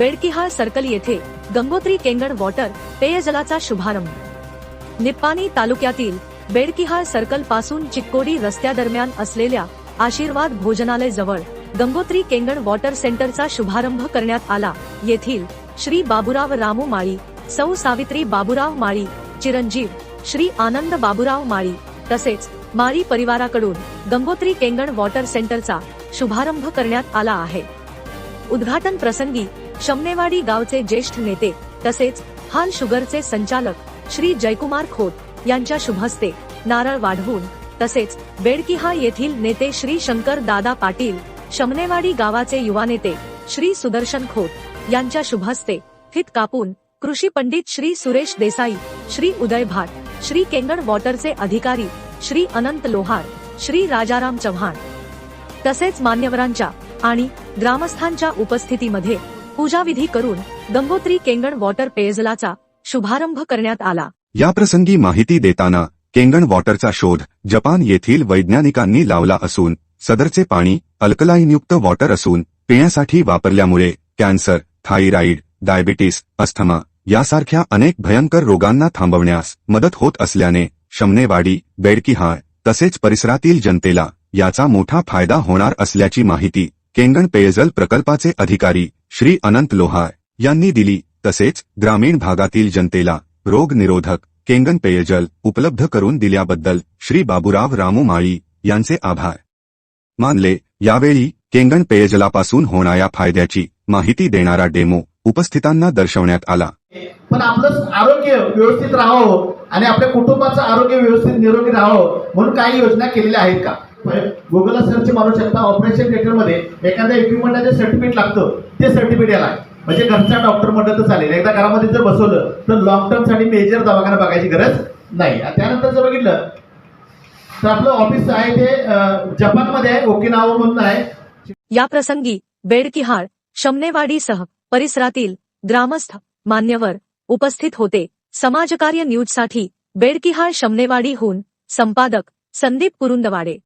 Bedkihal circle येथे Gangotri केंगण water पेयजलाचा शुभारंभ. निप्पाणी तालुक्यातील बेडकिहाळ सर्कलपासून चिक्कोडी रस्त्यादरम्यान असलेल्या आशीर्वाद भोजनालय जवळ गंगोत्री केंगण वॉटर सेंटरचा शुभारंभ करण्यात आला. येथील श्री बाबुराव रामू माळी सौ सावित्री बाबुराव माळी चिरंजीव श्री आनंद बाबुराव माळी तसेच माळी परिवाराकडून गंगोत्री केंगण वॉटर सेंटरचा शुभारंभ करण्यात आला आहे. उद्घाटन प्रसंगी शमनेवाडी गावचे ज्येष्ठ नेते तसेच हाल शुगरचे संचालक श्री जयकुमार खोत यांच्या शुभहस्ते नारळ वाढवून तसेच बेडकिहा येथील नेते श्री शंकर दादा पाटील शमनेवाडी गावाचे युवा नेते श्री सुदर्शन खोत यांच्या शुभहस्ते हित कापून कृषी पंडित श्री सुरेश देसाई श्री उदय भाट श्री केंगण वॉटरचे अधिकारी श्री अनंत लोहार श्री राजाराम चव्हाण तसेच मान्यवरांच्या आणि ग्रामस्थांच्या उपस्थितीमध्ये पूजाविधी करून गंगोत्री केंगण वॉटर पेयजलाचा शुभारंभ करण्यात आला. याप्रसंगी माहिती देताना केंगण वॉटरचा शोध जपान येथील वैज्ञानिकांनी लावला असून सदरचे पाणी अल्कलाईनयुक्त वॉटर असून पिण्यासाठी वापरल्यामुळे कॅन्सर थायरॉइड डायबिटीस अस्थमा यासारख्या अनेक भयंकर रोगांना थांबवण्यास मदत होत असल्याने शमनेवाडी बेडकिहाळ तसेच परिसरातील जनतेला याचा मोठा फायदा होणार असल्याची माहिती केंगण पेयजल प्रकल्पाचे अधिकारी श्री अनंत लोहार यांनी दिली. तसेच ग्रामीण भागातील जनतेला रोग निरोधक केंगण पेयजल उपलब्ध करून दिल्याबद्दल श्री बाबुराव रामू माळी यांचे आभार. मानले यावेळी केंगण पेयजलापासून होणाऱ्या फायद्याची माहिती देणारा डेमो उपस्थितांना दर्शवण्यात आला. पण आपलं आरोग्य व्यवस्थित राहावं आणि आपल्या कुटुंबाचं आरोग्य व्यवस्थित निरोगी राहावं म्हणून काही योजना केलेल्या आहेत का? गुगलला सर्च मारू शकता. ऑपरेशन थिएटरमध्ये एखाद्या इक्विपमेंटचं सर्टिफिकेट लागतं ते सर्टिफिकेट याला म्हणजे घरचा डॉक्टर म्हटलं तर चालेल. एकदा घरामध्ये जर बसवलं तर लॉंग टर्मसाठी मेजर दवाखाना बघायची गरज नाही. आणि त्यानंतर जर बघितलं तर आपलं ऑफिस आहे ते जपानमध्ये आहे ओकिनावा म्हणून आहे. या प्रसंगी बेडकिहाळ शमनेवाडीसह परिसरातील ग्रामस्थ मान्यवर उपस्थित होते. समाजकार्य न्यूजसाठी बेडकिहाळ शमनेवाडीहून संपादक संदीप कुरुंदवाडे.